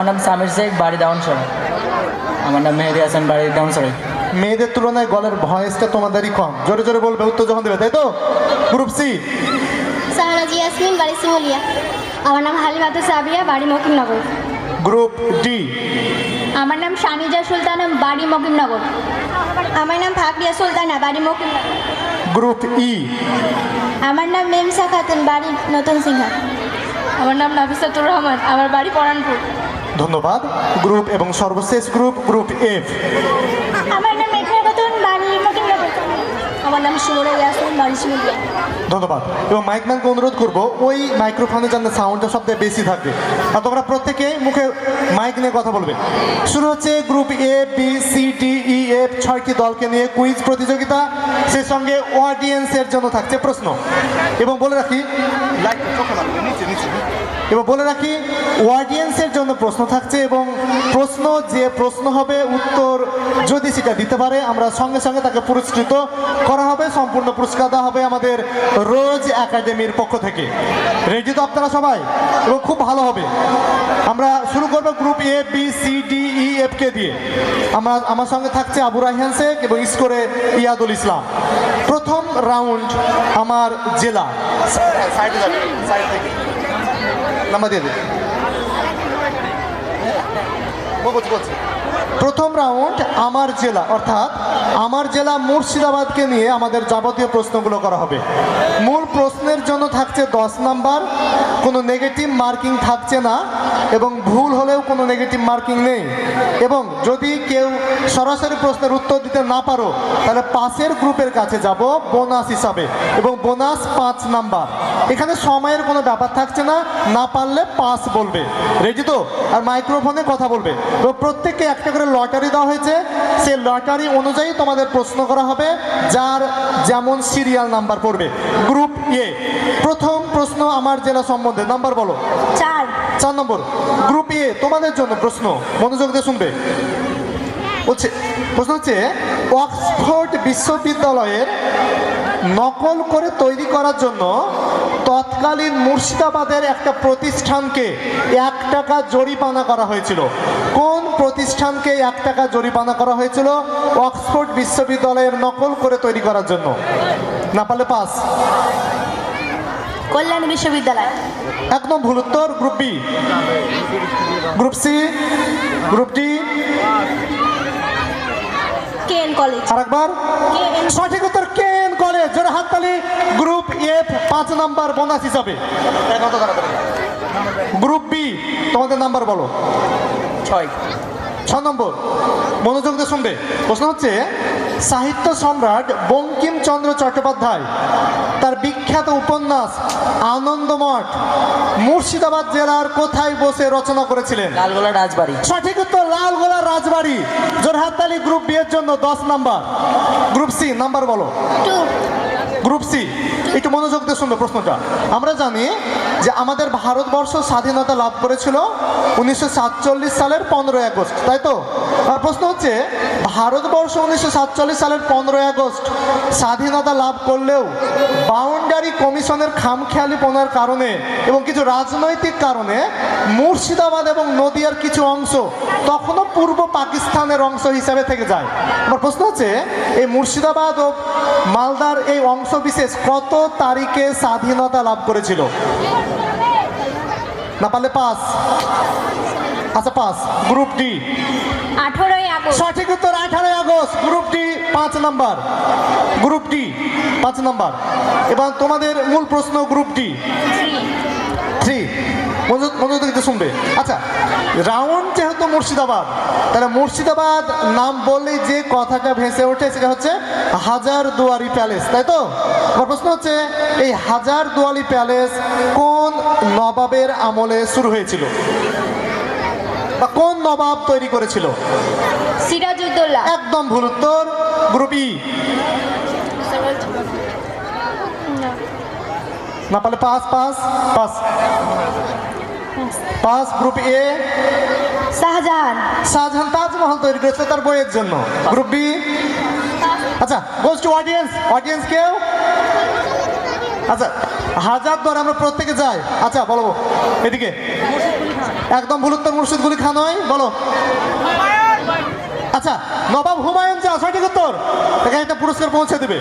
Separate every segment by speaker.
Speaker 1: আমার নাম সামির শেখ বাড়ি ডাউন সরাই আমার নাম মেহেদি হাসান বাড়ি ডাউন সরাই
Speaker 2: মেয়েদের তুলনায় গলার ভয়েসটা তোমাদেরই কম। জোরে জোরে বলবে উত্তর যখন দেবে তাই তো? Group C.
Speaker 3: সাহারাজি ইয়াসমিন বাড়ি শিমুলিয়া আমার নাম হালিমাতু সাবিয়া বাড়ি মকিমনগর।
Speaker 2: Group D.
Speaker 3: আমার নাম শানিজা সুলতানা বাড়ি মকিমনগর। আমার নাম ফাকরিয়া সুলতানা বাড়ি মকিমনগর
Speaker 2: গ্রুপ ই।
Speaker 3: আমার নাম মেমসা খাতুন বাড়ি নতুন সিংহা। আমার নাম নাফিসাতুর রহমান আমার বাড়ি পরানপুর।
Speaker 2: ধন্যবাদ। গ্রুপ এবং সর্বশেষ গ্রুপ গ্রুপ এফ।
Speaker 3: আমার নাম মেঘনা খাতুন আমার নাম সুমরা ইয়াসমিন।
Speaker 2: ধন্যবাদ। এবং মাইকম্যানকে অনুরোধ করব, ওই মাইক্রোফোনে যেন সাউন্ডটা সবচেয়ে বেশি থাকবে আর তোমরা প্রত্যেকে মুখে মাইক নিয়ে কথা বলবে। শুরু হচ্ছে group A B C D E F ছয়টি দলকে নিয়ে কুইজ প্রতিযোগিতা। সে সঙ্গে অডিয়েন্সের জন্য থাকছে প্রশ্ন। এবং বলে রাখি এবং বলে রাখি অডিয়েন্সের জন্য প্রশ্ন থাকছে এবং প্রশ্ন যে প্রশ্ন হবে, উত্তর যদি সেটা দিতে পারে, আমরা সঙ্গে সঙ্গে তাকে পুরস্কৃত করা হবে, সম্পূর্ণ পুরস্কার দেওয়া হবে আমাদের রোজ একাডেমির পক্ষ থেকে। রেডি তো আপনারা সবাই? এবং খুব ভালো হবে। আমরা শুরু করব group A B C D E F কে দিয়ে। আমার আমার সঙ্গে থাকছে আবু রাহিয়ান শেখ এবং ইস্কোরে ইয়াদুল ইসলাম। প্রথম রাউন্ড আমার জেলা। নাম্বার দিয়ে দিন বলছি বলছি। প্রথম রাউন্ড আমার জেলা, অর্থাৎ আমার জেলা মুর্শিদাবাদকে নিয়ে আমাদের যাবতীয় প্রশ্নগুলো করা হবে। মূল প্রশ্নের জন্য থাকছে দশ নাম্বার, কোনো নেগেটিভ মার্কিং থাকছে না। এবং ভুল হলেও কোনো নেগেটিভ মার্কিং নেই। এবং যদি কেউ সরাসরি প্রশ্নের উত্তর দিতে না পারো, তাহলে পাশের গ্রুপের কাছে যাব বোনাস হিসাবে। এবং বোনাস পাঁচ নাম্বার। এখানে সময়ের কোনো ব্যাপার থাকছে না না পারলে পাস বলবে। রেডি তো? আর মাইক্রোফোনে কথা বলবে। তো প্রত্যেককে একটা করে লটারি দেওয়া হয়েছে। সেই লটারি অনুযায়ী তোমাদের প্রশ্ন করা হবে, যার যেমন সিরিয়াল নাম্বার পড়বে। গ্রুপ এ প্রথম প্রশ্ন আমার জেলা সম্বন্ধে। নাম্বার বলো।
Speaker 3: চার।
Speaker 2: চার নম্বর গ্রুপ এ তোমাদের জন্য প্রশ্ন, মনোযোগ দিয়ে শুনবে। হচ্ছে প্রশ্ন হচ্ছে, অক্সফোর্ড বিশ্ববিদ্যালয়ের নকল করে তৈরি করার জন্য তৎকালীন মুর্শিদাবাদের একটা প্রতিষ্ঠানকে এক টাকা জরিমানা করা হয়েছিল। কোন প্রতিষ্ঠানকে এক টাকা জরিমানা করা হয়েছিল? অক্সফোর্ড বিশ্ববিদ্যালয়ের নকল করে তৈরি করার জন্য। না পারলে পাস।
Speaker 3: কল্যাণ বিশ্ববিদ্যালয়।
Speaker 2: একদম ভুল উত্তর group B group C group D
Speaker 3: K N college
Speaker 2: আরেকবার সঠিক উত্তর কেন কলেজ জোরে হাততালি। গ্রুপ এফ পাঁচ নাম্বার বোনাস হিসাবে। গ্রুপ বি তোমাদের নাম্বার বলো।
Speaker 1: ছয়।
Speaker 2: ছ নম্বর। মনোযোগ দিয়ে শুনবে। প্রশ্ন হচ্ছে সাহিত্য সম্রাট বঙ্কিমচন্দ্র চট্টোপাধ্যায় তার বিখ্যাত উপন্যাস আনন্দমঠ মুর্শিদাবাদ জেলার কোথায় বসে রচনা করেছিলেন?
Speaker 1: লালগোলা রাজবাড়ি।
Speaker 2: সঠিক উত্তর লালগোলা রাজবাড়ি জোরহাততালি গ্রুপ বি এর জন্য দশ নাম্বার। গ্রুপ সি নাম্বার বলো।
Speaker 3: টু।
Speaker 2: গ্রুপ সি একটু মনোযোগ দিয়ে শুনবে প্রশ্নটা। আমরা জানি যে আমাদের ভারতবর্ষ স্বাধীনতা লাভ করেছিল উনিশশো সাতচল্লিশ সালের পনেরোই আগস্ট তাই তো? আর প্রশ্ন হচ্ছে ভারতবর্ষ উনিশশো সাতচল্লিশ সালের পনেরোই আগস্ট স্বাধীনতা লাভ করলেও বাউন্ডারি কমিশনের খামখেয়ালিপনার কারণে এবং কিছু রাজনৈতিক কারণে মুর্শিদাবাদ এবং নদিয়ার কিছু অংশ তখনও পূর্ব পাকিস্তানের অংশ হিসাবে থেকে যায়। আমার প্রশ্ন হচ্ছে, এই মুর্শিদাবাদ ও মালদার এই অংশ বিশেষ কত তারিখে স্বাধীনতা লাভ করেছিল? না পারলে পাস। আচ্ছা পাস। Group D.
Speaker 3: আঠেরোই আগস্ট।
Speaker 2: সঠিক উত্তর আঠারোই আগস্ট। গ্রুপ ডি পাঁচ নাম্বার। গ্রুপ ডি পাঁচ নাম্বার। এবং তোমাদের মূল প্রশ্ন গ্রুপ ডি।
Speaker 3: থ্রি।
Speaker 2: থ্রি। মনোযোগ শুনবে। আচ্ছা রাউন্ড যেহেতু মুর্শিদাবাদ তাহলে মুর্শিদাবাদ নাম বললেই যে কথাটা ভেসে ওঠে সেটা হচ্ছে হাজার দুয়ারি প্যালেস তাই তো? আমার প্রশ্ন হচ্ছে এই হাজার দুয়ারি প্যালেস কোন নবাবের আমলে শুরু হয়েছিল? বা কোন নবাব তৈরি করেছিল?
Speaker 3: সিরাজউদ্দৌলা।
Speaker 2: একদম ভুল উত্তর গ্রুপ ই। না পারলে pass pass pass. Pass group A?
Speaker 3: Shahjahan.
Speaker 2: Shahjahan Taj Mahal তৈরি করেছে তার বইয়ের জন্য। Group B? আচ্ছা গোজ টু অডিয়েন্স অডিয়েন্স কেউ? আচ্ছা হাজার দর আমরা প্রত্যেকে যাই। আচ্ছা বলো। এদিকে। একদম ভুল উত্তর মুর্শিদগুলি খা নয় বলো। আচ্ছা নবাব হুমায়ুন যা সঠিক উত্তর? তাকে একটা পুরস্কার পৌঁছে দেবে।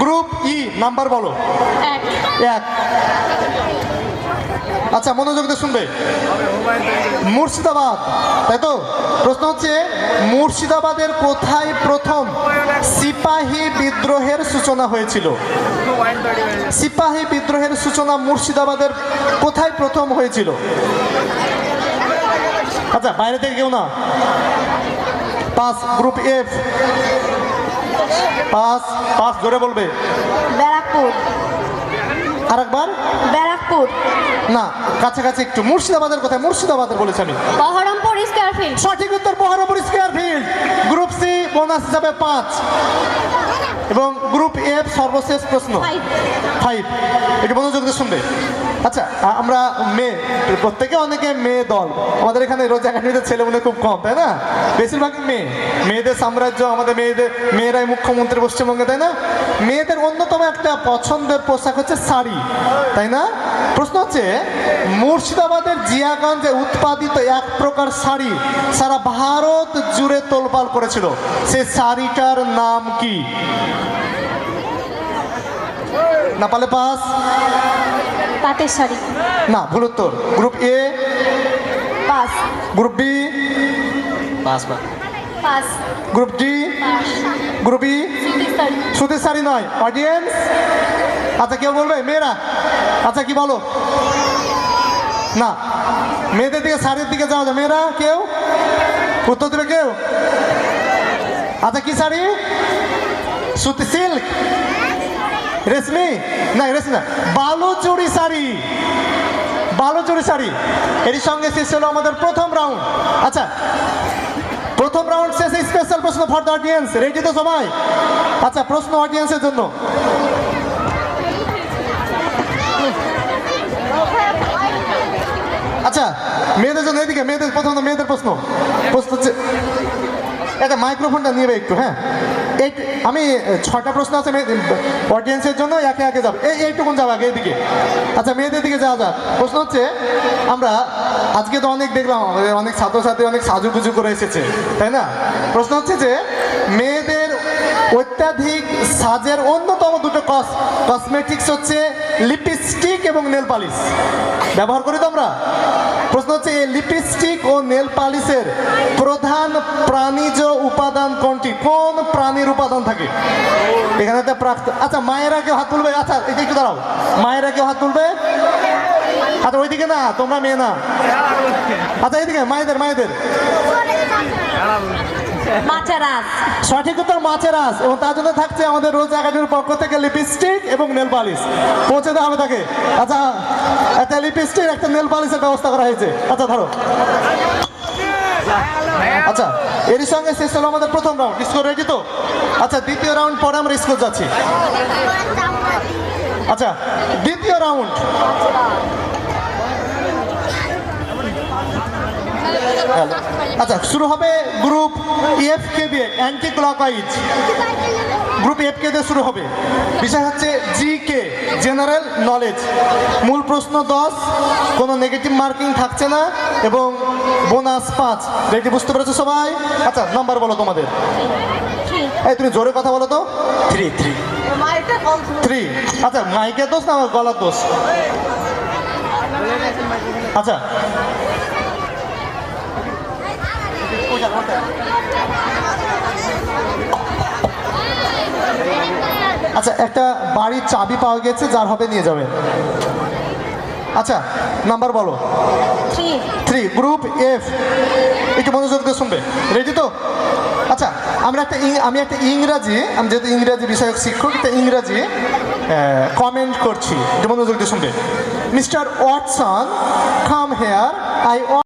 Speaker 2: গ্রুপ ই নাম্বার বলো।
Speaker 3: এক।
Speaker 2: আচ্ছা মনোযোগ দিয়ে শুনবে। মুর্শিদাবাদ তাই তো? প্রশ্ন হচ্ছে মুর্শিদাবাদের কোথায় প্রথম সিপাহী বিদ্রোহের সূচনা হয়েছিল? সিপাহী বিদ্রোহের সূচনা মুর্শিদাবাদের কোথায় প্রথম হয়েছিল? আচ্ছা বাইরে থেকে কেউ না? Pass group F. Pass pass জোরে বলবে।
Speaker 3: ব্যারাকপুর।
Speaker 2: আরেকবার।
Speaker 3: ব্যারাকপুর।
Speaker 2: না কাছাকাছি একটু। মুর্শিদাবাদের কথা মুর্শিদাবাদের বলেছি আমি।
Speaker 3: বহরমপুর স্কোয়ারফিল্ড
Speaker 2: সঠিক উত্তর Baharampur square field. Group C bonus হিসাবে পাঁচ। এবং গ্রুপ এফ সর্বশেষ প্রশ্ন. ফাইভ। একটু মনোযোগ দিয়ে শুনবে। আচ্ছা আমরা মেয়ে, প্রত্যেকে অনেকে মেয়ে দল। আমাদের এখানে রোজ একাডেমিতে ছেলে মনে খুব কম, তাই না? বেশিরভাগই মেয়ে। মেয়েদের সাম্রাজ্য, আমাদের মেয়েদের, মেয়েরাই মুখ্যমন্ত্রী পশ্চিমবঙ্গে, তাই না? মেয়েদের অন্যতম একটা পছন্দের পোশাক হচ্ছে শাড়ি, তাই না? প্রশ্ন হচ্ছে, মুর্শিদাবাদের জিয়াগঞ্জে উৎপাদিত এক প্রকার শাড়ি সারা ভারত জুড়ে তোলপাল করেছিল। সেই শাড়িটার নাম কি? না পালে পাস?
Speaker 3: পাটের শাড়ি
Speaker 2: না ভুল উত্তর। Group A
Speaker 3: pass
Speaker 2: group B
Speaker 1: pass pass
Speaker 3: pass
Speaker 2: group D group E
Speaker 3: সুতির শাড়ি।
Speaker 2: সুতির শাড়ি নয়। অডিয়েন্স আচ্ছা কেউ বলবে? মেয়েরা? আচ্ছা কি বলো? না। মেয়েদের দিকে শাড়ির দিকে যাওয়া যায়। মেয়েরা কেউ? উত্তর দেবে কেউ? আচ্ছা কি শাড়ি? সুতি সিল্ক। রেশমি না রেশমি না বালুচুরি শাড়ি বালুচুরি শাড়ি এর সঙ্গে শেষ হলো আমাদের প্রথম রাউন্ড আচ্ছা প্রথম রাউন্ড শেষে স্পেশাল প্রশ্ন ফর দ্য অডিয়েন্স রেডি তো সবাই? আচ্ছা প্রশ্ন অডিয়েন্সের জন্য। আচ্ছা মেয়েদের জন্য এদিকে, মেয়েদের প্রথম, মেয়েদের প্রশ্ন। প্রশ্ন হচ্ছে একটা মাইক্রোফোনটা নিয়ে একটু হ্যাঁ? এই, আমি ছটা প্রশ্ন আছে অডিয়েন্সের জন্য একে একে যাবে। এই এইটুকুন যাব আগে এদিকে। আচ্ছা মেয়েদের দিকে যাওয়া যাক। প্রশ্ন হচ্ছে, আমরা আজকে তো অনেক দেখলাম অনেক ছাত্রছাত্রী অনেক সাজুগুজু করে এসেছে, তাই না? প্রশ্ন হচ্ছে যে, মেয়েদের অত্যাধিক সাজের অন্যতম দুটো কস কসমেটিক্স হচ্ছে লিপস্টিক এবং নেল পালিশ ব্যবহার করি তো আমরা? প্রশ্ন হচ্ছে, এই লিপস্টিক ও নেল পালিশের প্রধান প্রাণীজ উপাদান কোনটি? কোন প্রাণীর উপাদান থাকে? এখানে একটা আচ্ছা মায়েরা কেউ হাত তুলবে? আচ্ছা এটা একটু দাঁড়াও। মায়েরা কেউ হাত তুলবে? আচ্ছা ওইদিকে না, তোমরা মেয়ে না। আচ্ছা এইদিকে, মায়েদের মায়েদের।
Speaker 3: মাচারাস।
Speaker 2: সঠিক উত্তর মাছের আস এবং তার জন্য থাকছে আমাদের রোজ একাডেমির পক্ষ থেকে লিপস্টিক এবং নেল পালিশ। পৌঁছে দেওয়া হবে তাকে। আচ্ছা একটা লিপস্টিক, একটা নেল পালিশের ব্যবস্থা করা হয়েছে। আচ্ছা ধরো। আচ্ছা এরই সঙ্গে শেষ হলো আমাদের প্রথম রাউন্ড স্কোর রেডি তো? আচ্ছা দ্বিতীয় রাউন্ড পরে আমরা স্কোর যাচ্ছি। আচ্ছা দ্বিতীয় রাউন্ড আচ্ছা শুরু হবে গ্রুপ এফ কে দিয়ে অ্যান্টি ক্লকওয়াইজ গ্রুপ এফ কে দিয়ে শুরু হবে। বিষয় হচ্ছে জি কে জেনারেল নলেজ মূল প্রশ্ন দশ কোনো নেগেটিভ মার্কিং থাকছে না এবং বোনাস পাঁচ। রেডি বুঝতে পেরেছ সবাই? আচ্ছা নাম্বার বলো তোমাদের। এই তুমি জোরে কথা বলো তো।
Speaker 1: থ্রি থ্রি
Speaker 2: থ্রি আচ্ছা মাইকের দোষ না আমার গলার দোষ? আচ্ছা আচ্ছা একটা বাড়ির চাবি পাওয়া গেছে যার হবে নিয়ে যাবে। আচ্ছা নাম্বার বলো।
Speaker 3: থ্রি
Speaker 2: গ্রুপ এফ একটু মনোযোগ দিয়ে শুনবে। রেডি তো? আচ্ছা আমরা একটা আমি একটা ইংরাজি আমি যেহেতু ইংরাজি বিষয়ক শিক্ষক একটা ইংরাজি কমেন্ট করছি। একটু মনোযোগ দিয়ে শুনবে। Mister Watson come here I